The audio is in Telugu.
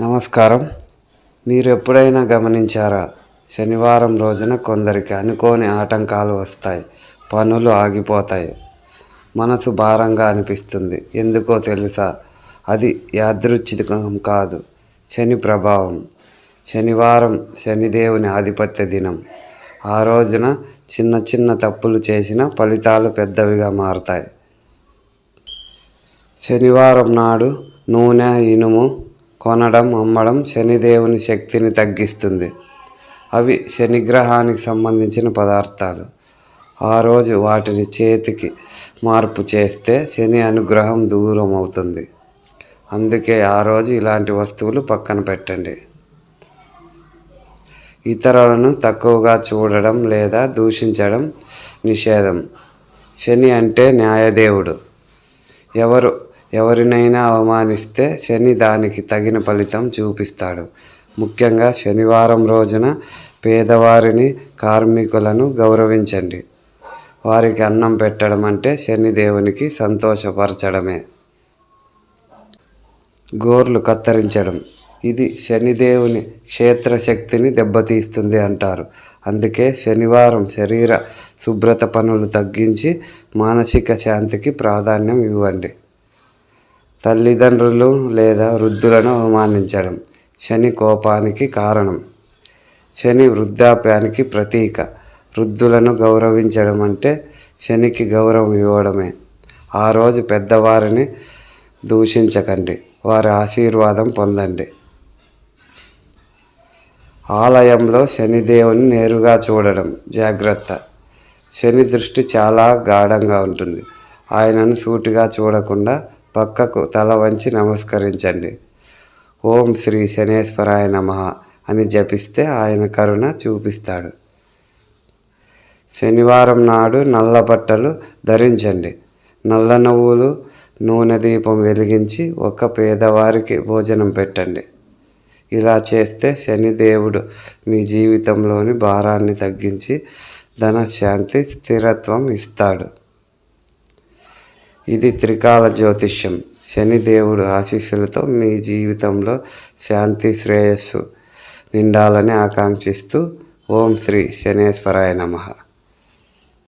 నమస్కారం. మీరు ఎప్పుడైనా గమనించారా? శనివారం రోజున కొందరికి అనుకోని ఆటంకాలు వస్తాయి. పనులు ఆగిపోతాయి. మనసు భారంగా అనిపిస్తుంది. ఎందుకో తెలుసా? అది యాదృచ్ఛికం కాదు. శని ప్రభావం. శనివారం శనిదేవుని ఆధిపత్య దినం. ఆ రోజున చిన్న చిన్న తప్పులు చేసిన ఫలితాలు పెద్దవిగా మారుతాయి. శనివారం నాడు నూనె ఇనుము కొనడం అమ్మడం శనిదేవుని శక్తిని తగ్గిస్తుంది. అవి శనిగ్రహానికి సంబంధించిన పదార్థాలు. ఆ రోజు వాటిని చేతికి మార్పు చేస్తే శని అనుగ్రహం దూరం అవుతుంది అందుకే ఆ రోజు ఇలాంటి వస్తువులు పక్కన పెట్టండి. ఇతరులను తక్కువగా చూడడం లేదా దూషించడం నిషేధం. శని అంటే న్యాయదేవుడు. ఎవరు ఎవరినైనా అవమానిస్తే శని దానికి తగిన ఫలితం చూపిస్తాడు. ముఖ్యంగా శనివారం రోజున పేదవారిని కార్మికులను గౌరవించండి. వారికి అన్నం పెట్టడం అంటే శనిదేవునికి సంతోషపరచడమే. గోర్లు కత్తిరించడం. ఇది శనిదేవుని క్షేత్రశక్తిని దెబ్బతీస్తుంది అంటారు. అందుకే శనివారం శరీర శుభ్రత పనులు తగ్గించి మానసిక శాంతికి ప్రాధాన్యం ఇవ్వండి. తల్లిదండ్రులు లేదా వృద్ధులను అవమానించడం శని కోపానికి కారణం. శని వృద్ధాప్యానికి ప్రతీక. వృద్ధులను గౌరవించడం అంటే శనికి గౌరవం ఇవ్వడమే. ఆ రోజు పెద్దవారిని దూషించకండి. వారి ఆశీర్వాదం పొందండి. ఆలయంలో శనిదేవుని నేరుగా చూడడం జాగ్రత్త. శని దృష్టి చాలా గాఢంగా ఉంటుంది. ఆయనను సూటిగా చూడకుండా పక్కకు తల వంచి నమస్కరించండి. ఓం శ్రీ శనేశ్వరాయ నమ అని జపిస్తే ఆయన కరుణ చూపిస్తాడు. శనివారం నాడు నల్ల బట్టలు ధరించండి. నల్ల నువ్వులు నూనె దీపం వెలిగించి ఒక పేదవారికి భోజనం పెట్టండి. ఇలా చేస్తే శనిదేవుడు మీ జీవితంలోని భారాన్ని తగ్గించి ధనశాంతి స్థిరత్వం ఇస్తాడు. ఇది త్రికాల జ్యోతిష్యం. శనిదేవుడు ఆశీస్సులతో మీ జీవితంలో శాంతి శ్రేయస్సు నిండాలని ఆకాంక్షిస్తూ ఓం శ్రీ శనేశ్వరాయ నమః.